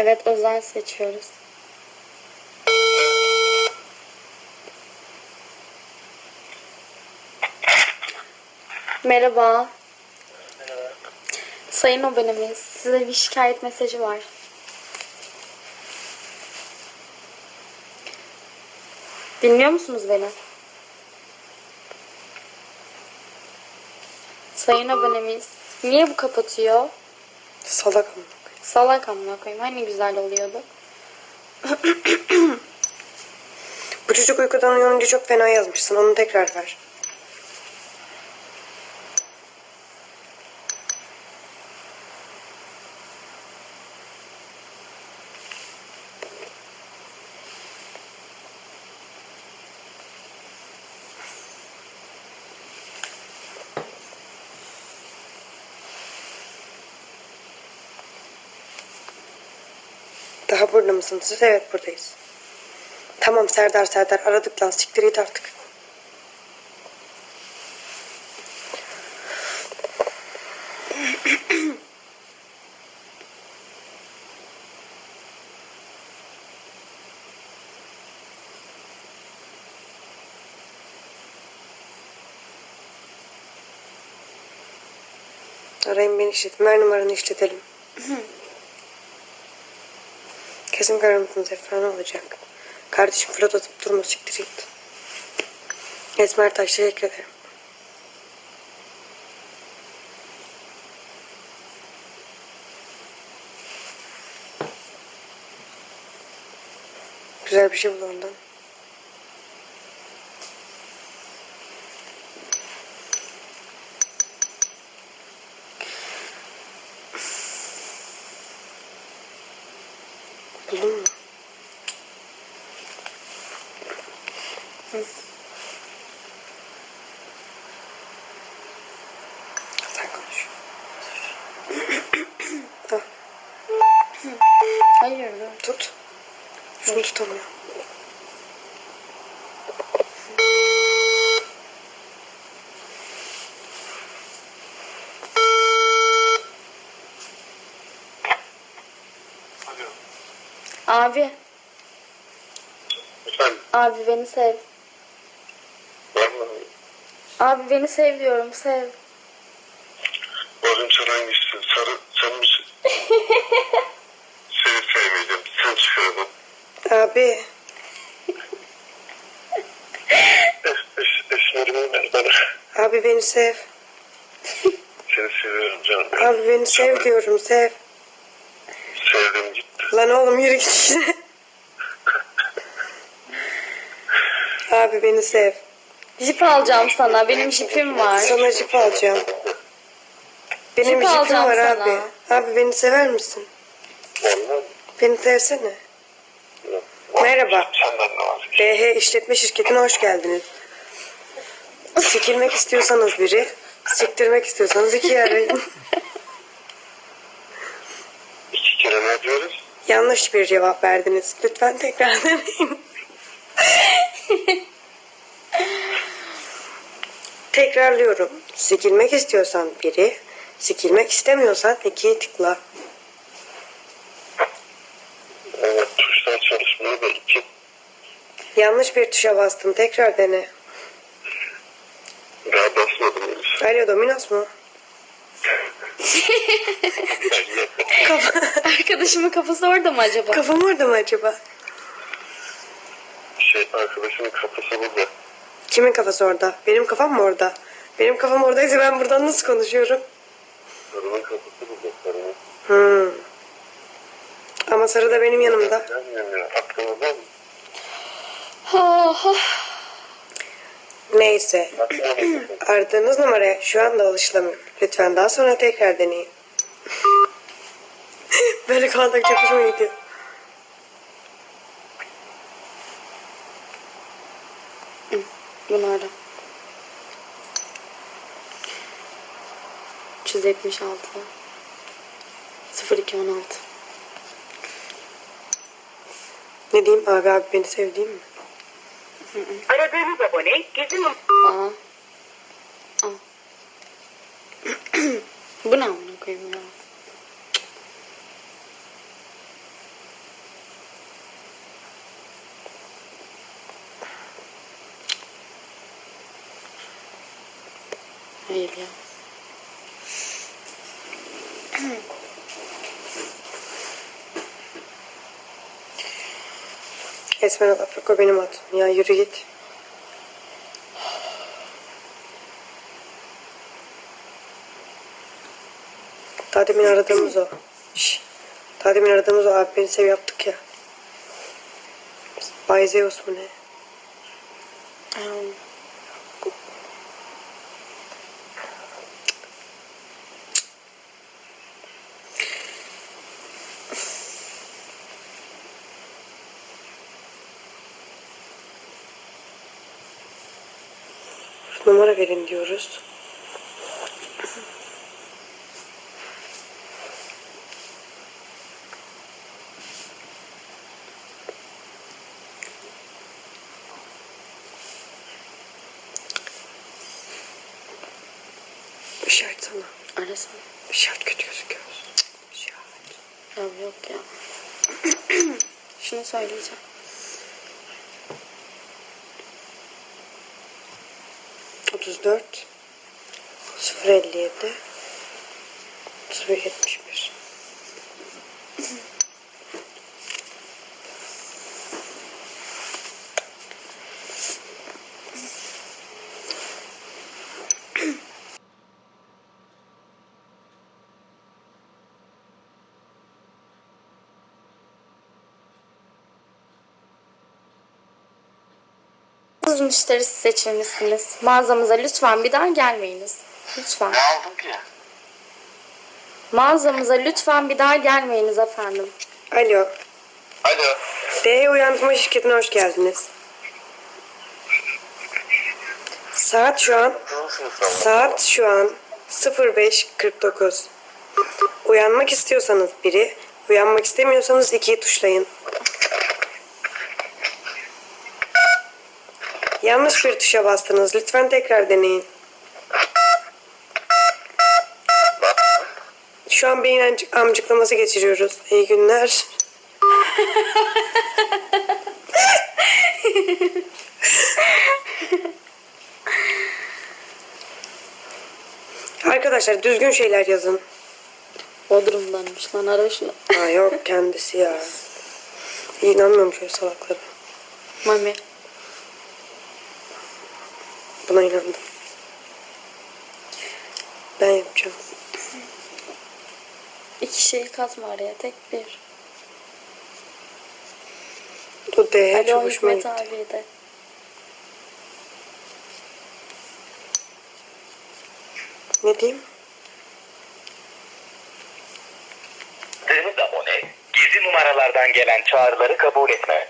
Evet özel seçiyoruz. Merhaba. Sayın abonemiz, size bir şikayet mesajı var. Dinliyor musunuz beni? Sayın abonemiz, niye bu kapatıyor? Salak ama. Salak amına koyayım. Hani güzel oluyordu. Bu çocuk uykudan uyanınca çok fena yazmışsın. Onu tekrar ver. Daha burada mısınız? Evet buradayız. Tamam Serdar Serdar aradık lan siktir git artık. Arayın beni işletin. Ver numaranı işletelim. Kesin karamızın efsane olacak. Kardeşim flot atıp durma siktir git. Esmer Taş ederim. Güzel bir şey bul. Buldun mu? Sen konuş. Hayır. dur. tut. Şunu tutamıyorum. Abi, Efendim, abi beni sev. Abi beni sev diyorum, sev. oğlum sen hangisisin? Sarı, sen misin? Seni sevmeyeceğim. Sen çıkaralım. Abi. Es, es, esmerimi ver bana. Abi beni sev. Seni seviyorum canım. Abi beni sev diyorum sev. Sevdim gitti. Lan oğlum yürü git işte. Abi beni sev. Jip alacağım sana, benim jipim var. Sana jip alacağım. Benim Jip jipim alacağım var sana. abi. Abi beni sever misin? Beni sevsene. Merhaba. Senden ne var? BH işletme şirketine hoş geldiniz. Sikilmek istiyorsanız biri, siktirmek istiyorsanız iki arayın. İki kere ne yapıyoruz? Yanlış bir cevap verdiniz. Lütfen tekrar deneyin. Tekrarlıyorum. Sikilmek istiyorsan biri, sikilmek istemiyorsan ikiye tıkla. Evet, tuşlar çalışmıyor da iki. Yanlış bir tuşa bastım. Tekrar dene. Daha basmadım henüz. Alo Dominos mu? Kafa, Arkadaşımın kafası orada mı acaba? kafam orada mı acaba? şey, arkadaşımın kafası burada. Kimin kafası orada? Benim kafam mı orada? Benim kafam oradaysa ben buradan nasıl konuşuyorum? Sarının kafası burada. Sarının. Hmm. Ama sarı da benim yanımda. Aklınızda mı? Oh, oh. Neyse. Aradığınız numaraya şu anda ulaşılamıyor. Lütfen daha sonra tekrar deneyin. Böyle kaldık çok hoşuma gidiyor. Bunu ara. 376 0216 Ne diyeyim abi abi beni sevdiğim mi? Aradığınız abone gizli Aa. Aa. Bu ne amına koyayım ya? değil ya. Esmer Afrika benim adım. Ya yürü git. Daha demin aradığımız o. Şş. Daha demin aradığımız o abi beni sev yaptık ya. Bay Zeus mu ne? Um, Numara verin diyoruz. Işaret sana. arasana. Işaret kötü gözüküyor. İşaret. Ya yok ya. Şunu söyleyeceğim. 34 057 070 haksız müşterisi seçilmişsiniz. Mağazamıza lütfen bir daha gelmeyiniz. Lütfen. Ne aldım ki? Mağazamıza lütfen bir daha gelmeyiniz efendim. Alo. Alo. D Uyandırma Şirketi'ne hoş geldiniz. Saat şu an saat şu an 05.49. Uyanmak istiyorsanız biri, uyanmak istemiyorsanız ikiyi tuşlayın. Yanlış bir tuşa bastınız. Lütfen tekrar deneyin. Şu an beyin amcık- amcıklaması geçiriyoruz. İyi günler. Arkadaşlar düzgün şeyler yazın. Bodrum'danmış lan ara şunu. Ha yok kendisi ya. İnanmıyorum şöyle salaklara. Mami. Buna inandım. Ben yapacağım. İki şeyi katma araya. Tek bir. Bu D çok Alo hoşuma Hikmet gitti. abi de. Ne diyeyim? Deniz abone, gizli numaralardan gelen çağrıları kabul etme.